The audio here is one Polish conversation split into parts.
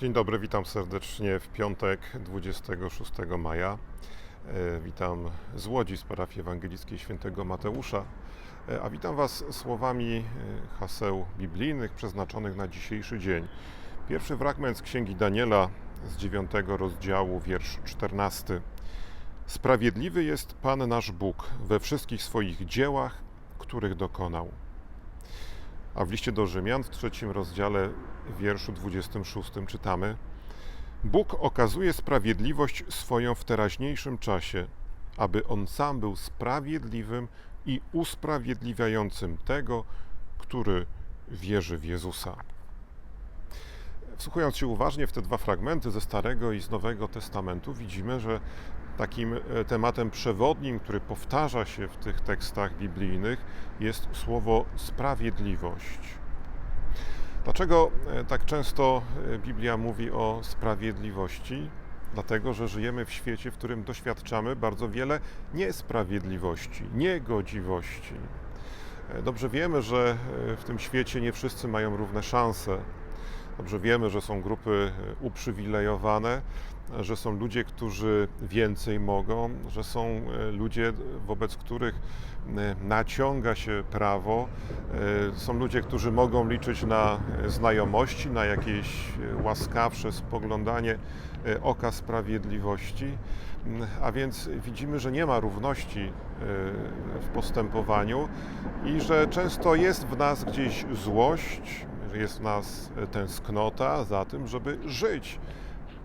Dzień dobry, witam serdecznie w piątek 26 maja. E, Witam z Łodzi, z parafii ewangelickiej świętego Mateusza. E, A witam Was słowami e, haseł biblijnych przeznaczonych na dzisiejszy dzień. Pierwszy fragment z Księgi Daniela z 9 rozdziału, wiersz 14. Sprawiedliwy jest Pan nasz Bóg we wszystkich swoich dziełach, których dokonał. A w liście do Rzymian w trzecim rozdziale, wierszu 26 czytamy: Bóg okazuje sprawiedliwość swoją w teraźniejszym czasie, aby on sam był sprawiedliwym i usprawiedliwiającym tego, który wierzy w Jezusa. Wsłuchując się uważnie w te dwa fragmenty ze Starego i z Nowego Testamentu, widzimy, że takim e, tematem przewodnim, który powtarza się w tych tekstach biblijnych, jest słowo sprawiedliwość. Dlaczego e, tak często e, Biblia mówi o sprawiedliwości? Dlatego, że żyjemy w świecie, w którym doświadczamy bardzo wiele niesprawiedliwości, niegodziwości. Dobrze wiemy, że w tym świecie nie wszyscy mają równe szanse. Dobrze wiemy, że są grupy e, uprzywilejowane, że są ludzie, którzy więcej mogą, że są e, ludzie, wobec których e, naciąga się prawo. Są ludzie, którzy mogą liczyć na znajomości, na jakieś łaskawsze spoglądanie oka sprawiedliwości. Mm, A więc widzimy, że nie ma równości w postępowaniu i że często jest w nas gdzieś złość, jest w nas tęsknota za tym, żeby żyć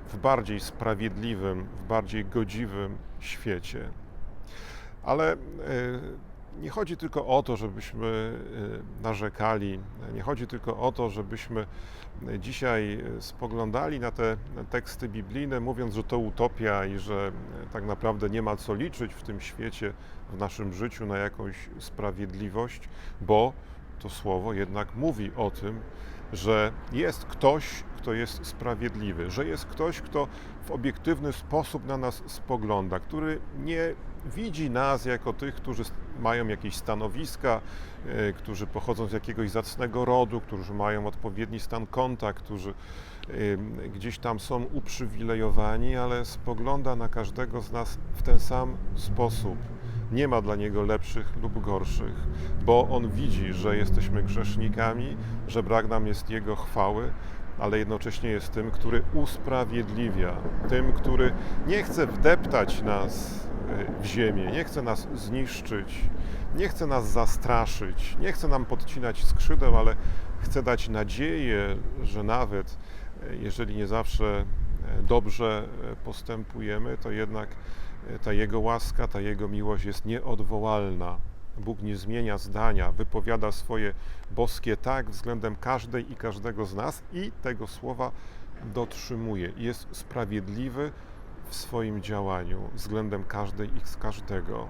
w bardziej sprawiedliwym, w bardziej godziwym świecie. Ale e, nie chodzi tylko o to, żebyśmy e, narzekali, nie chodzi tylko o to, żebyśmy dzisiaj spoglądali na te teksty biblijne, mówiąc, że to utopia i że tak naprawdę nie ma co liczyć w tym świecie, w naszym życiu na jakąś sprawiedliwość, bo to słowo jednak mówi o tym, że jest ktoś, kto jest sprawiedliwy, że jest ktoś, kto w obiektywny sposób na nas spogląda, który nie widzi nas jako tych, którzy mają jakieś stanowiska, e, którzy pochodzą z jakiegoś zacnego rodu, którzy mają odpowiedni stan konta, którzy gdzieś tam są uprzywilejowani, ale spogląda na każdego z nas w ten sam sposób. Nie ma dla niego lepszych lub gorszych, bo on widzi, że jesteśmy grzesznikami, że brak nam jest jego chwały, ale jednocześnie jest tym, który usprawiedliwia, tym, który nie chce wdeptać nas e, w ziemię, nie chce nas zniszczyć, nie chce nas zastraszyć, nie chce nam podcinać skrzydeł, ale chce dać nadzieję, że nawet e, jeżeli nie zawsze dobrze e, postępujemy, to jednak e, ta Jego łaska, ta Jego miłość jest nieodwołalna. Bóg nie zmienia zdania, wypowiada swoje boskie tak względem każdej i każdego z nas i tego słowa dotrzymuje. Jest sprawiedliwy w swoim działaniu względem każdej i z każdego.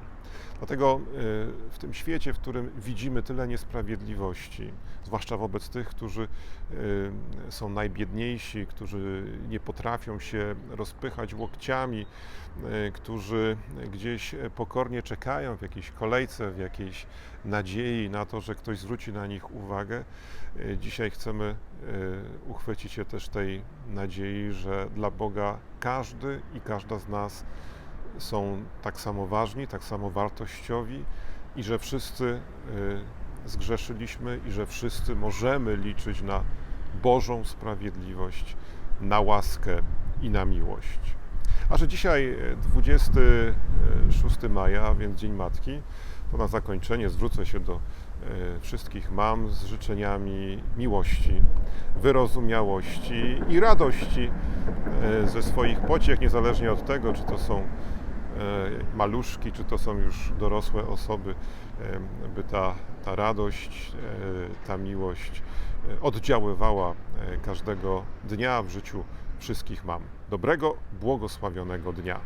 Dlatego y, w tym świecie, w którym widzimy tyle niesprawiedliwości, zwłaszcza wobec tych, którzy y, są najbiedniejsi, którzy nie potrafią się rozpychać łokciami, y, którzy gdzieś pokornie czekają w jakiejś kolejce, w jakiejś nadziei na to, że ktoś zwróci na nich uwagę. Dzisiaj chcemy uchwycić się też tej nadziei, że dla Boga każdy i każda z nas są tak samo ważni, tak samo wartościowi i że wszyscy y, zgrzeszyliśmy i że wszyscy możemy liczyć na Bożą sprawiedliwość, na łaskę i na miłość. A że dzisiaj y, 26 maja, a więc Dzień Matki, to na zakończenie zwrócę się do y, wszystkich mam z życzeniami miłości, wyrozumiałości i radości y, ze swoich pociech, niezależnie od tego, czy to są maluszki, czy to są już dorosłe osoby, e, by ta, ta radość, e, ta miłość e, oddziaływała e, każdego dnia w życiu wszystkich mam. Dobrego, błogosławionego dnia.